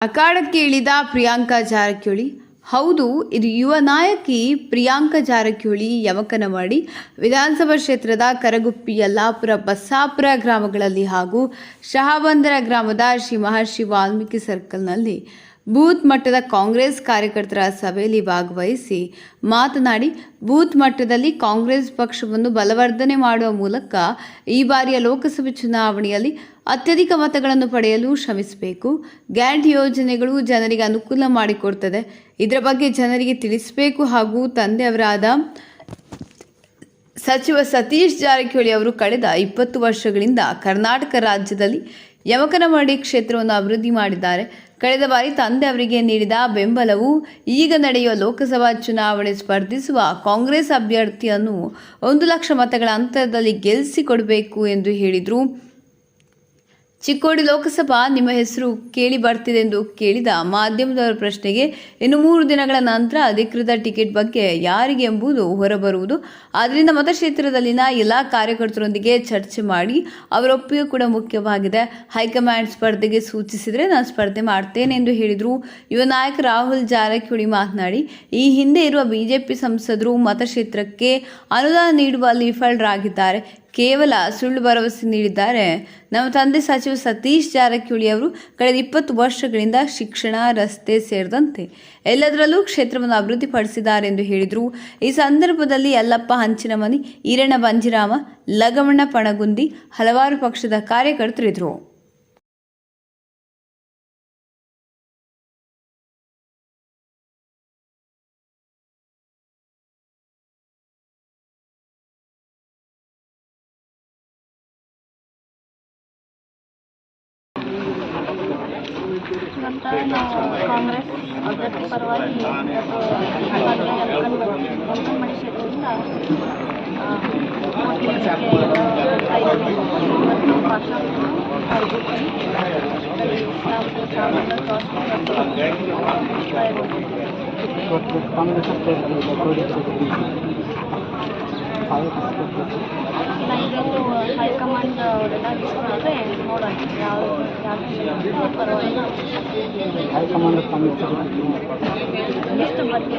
ಅಖಾಡಕ್ಕೆ ಇಳಿದ ಪ್ರಿಯಾಂಕಾ ಜಾರಕಿಹೊಳಿ, ಹೌದು, ಇದು ಯುವ ನಾಯಕಿ ಪ್ರಿಯಾಂಕಾ ಜಾರಕಿಹೊಳಿ ಯಮಕನಮಡಿ ವಿಧಾನಸಭಾ ಕ್ಷೇತ್ರದ ಕರಗುಪ್ಪಿ ಯಲ್ಲಾಪುರ ಬಸ್ಸಾಪುರ ಗ್ರಾಮಗಳಲ್ಲಿ ಹಾಗೂ ಶಹಾಬಂದರ ಗ್ರಾಮದ ಶ್ರೀ ಮಹರ್ಷಿ ವಾಲ್ಮೀಕಿ ಸರ್ಕಲ್ನಲ್ಲಿ ಬೂತ್ ಮಟ್ಟದ ಕಾಂಗ್ರೆಸ್ ಕಾರ್ಯಕರ್ತರ ಸಭೆಯಲ್ಲಿ ಭಾಗವಹಿಸಿ ಮಾತನಾಡಿ, ಬೂತ್ ಮಟ್ಟದಲ್ಲಿ ಕಾಂಗ್ರೆಸ್ ಪಕ್ಷವನ್ನು ಬಲವರ್ಧನೆ ಮಾಡುವ ಮೂಲಕ ಈ ಬಾರಿಯ ಲೋಕಸಭೆ ಚುನಾವಣೆಯಲ್ಲಿ ಅತ್ಯಧಿಕ ಮತಗಳನ್ನು ಪಡೆಯಲು ಶ್ರಮಿಸಬೇಕು. ಗ್ಯಾರಂಟಿ ಯೋಜನೆಗಳು ಜನರಿಗೆ ಅನುಕೂಲ ಮಾಡಿಕೊಡ್ತದೆ. ಇದರ ಬಗ್ಗೆ ಜನರಿಗೆ ತಿಳಿಸಬೇಕು ಹಾಗೂ ತಂದೆಯವರಾದ ಸಚಿವ ಸತೀಶ್ ಜಾರಕಿಹೊಳಿ ಅವರು ಕಳೆದ ಇಪ್ಪತ್ತು ವರ್ಷಗಳಿಂದ ಕರ್ನಾಟಕ ರಾಜ್ಯದಲ್ಲಿ ಯಮಕನಮರಡಿ ಕ್ಷೇತ್ರವನ್ನು ಅಭಿವೃದ್ಧಿ ಮಾಡಿದ್ದಾರೆ. ಕಳೆದ ಬಾರಿ ತಂದೆ ಅವರಿಗೆ ನೀಡಿದ ಬೆಂಬಲವು ಈಗ ನಡೆಯುವ ಲೋಕಸಭಾ ಚುನಾವಣೆ ಸ್ಪರ್ಧಿಸುವ ಕಾಂಗ್ರೆಸ್ ಅಭ್ಯರ್ಥಿಯನ್ನು ಒಂದು ಲಕ್ಷ ಮತಗಳ ಅಂತರದಲ್ಲಿ ಗೆಲ್ಲಿಸಿಕೊಡಬೇಕು ಎಂದು ಹೇಳಿದರು. ಚಿಕ್ಕೋಡಿ ಲೋಕಸಭಾ ನಿಮ್ಮ ಹೆಸರು ಕೇಳಿ ಬರ್ತಿದೆ ಎಂದು ಕೇಳಿದ ಮಾಧ್ಯಮದವರ ಪ್ರಶ್ನೆಗೆ ಇನ್ನು ಮೂರು ದಿನಗಳ ನಂತರ ಅಧಿಕೃತ ಟಿಕೆಟ್ ಬಗ್ಗೆ ಯಾರಿಗೆ ಎಂಬುದು ಹೊರಬರುವುದು. ಆದ್ದರಿಂದ ಮತಕ್ಷೇತ್ರದಲ್ಲಿನ ಎಲ್ಲ ಕಾರ್ಯಕರ್ತರೊಂದಿಗೆ ಚರ್ಚೆ ಮಾಡಿ ಅವರ ಒಪ್ಪಿಗೆ ಕೂಡ ಮುಖ್ಯವಾಗಿದೆ. ಹೈಕಮಾಂಡ್ ಸ್ಪರ್ಧೆಗೆ ಸೂಚಿಸಿದರೆ ನಾನು ಸ್ಪರ್ಧೆ ಮಾಡ್ತೇನೆ ಎಂದು ಹೇಳಿದರು. ಯುವ ನಾಯಕ ರಾಹುಲ್ ಜಾರಕಿಹೊಳಿ ಮಾತನಾಡಿ, ಈ ಹಿಂದೆ ಇರುವ ಬಿಜೆಪಿ ಸಂಸದರು ಮತಕ್ಷೇತ್ರಕ್ಕೆ ಅನುದಾನ ನೀಡುವಲ್ಲಿ ವಿಫಲರಾಗಿದ್ದಾರೆ. ಕೇವಲ ಸುಳ್ಳು ಭರವಸೆ ನೀಡಿದ್ದಾರೆ. ನಮ್ಮ ತಂದೆ ಸಚಿವ ಸತೀಶ್ ಜಾರಕಿಹೊಳಿ ಅವರು ಕಳೆದ ಇಪ್ಪತ್ತು ವರ್ಷಗಳಿಂದ ಶಿಕ್ಷಣ, ರಸ್ತೆ ಸೇರಿದಂತೆ ಎಲ್ಲದರಲ್ಲೂ ಕ್ಷೇತ್ರವನ್ನು ಅಭಿವೃದ್ಧಿಪಡಿಸಿದ್ದಾರೆ ಎಂದು ಹೇಳಿದರು. ಈ ಸಂದರ್ಭದಲ್ಲಿ ಯಲ್ಲಪ್ಪ, ಹಂಚಿನಮನಿ, ಈರಣ್ಣ, ಬಂಜಿರಾಮ, ಲಗಮಣ್ಣ, ಪಣಗುಂದಿ ಹಲವಾರು ಪಕ್ಷದ ಕಾರ್ಯಕರ್ತರಿದ್ದರು. ನಂತರ ನಾವು ಕಾಂಗ್ರೆಸ್ ಅಭ್ಯರ್ಥಿ ಪರವಾಗಿ ಯಲ್ಕನ್ಮಡಿ ಕ್ಷೇತ್ರದಿಂದ ಆ, ಐದು ಮತ್ತು ಭಾಷಣ ಇವತ್ತು ಕಾಂಗ್ರೆಸ್ ಹೈಕಮಾಂಡ್ ಅವರೆಲ್ಲ ಡಿಸ್ಕೊಂಡ್ರೆ ನೋಡೋಣ ಯಾವ ಯಾವ ಪರವಾಗಿ ಹೈಕಮಾಂಡ್ ಎಷ್ಟು ಬಗ್ಗೆ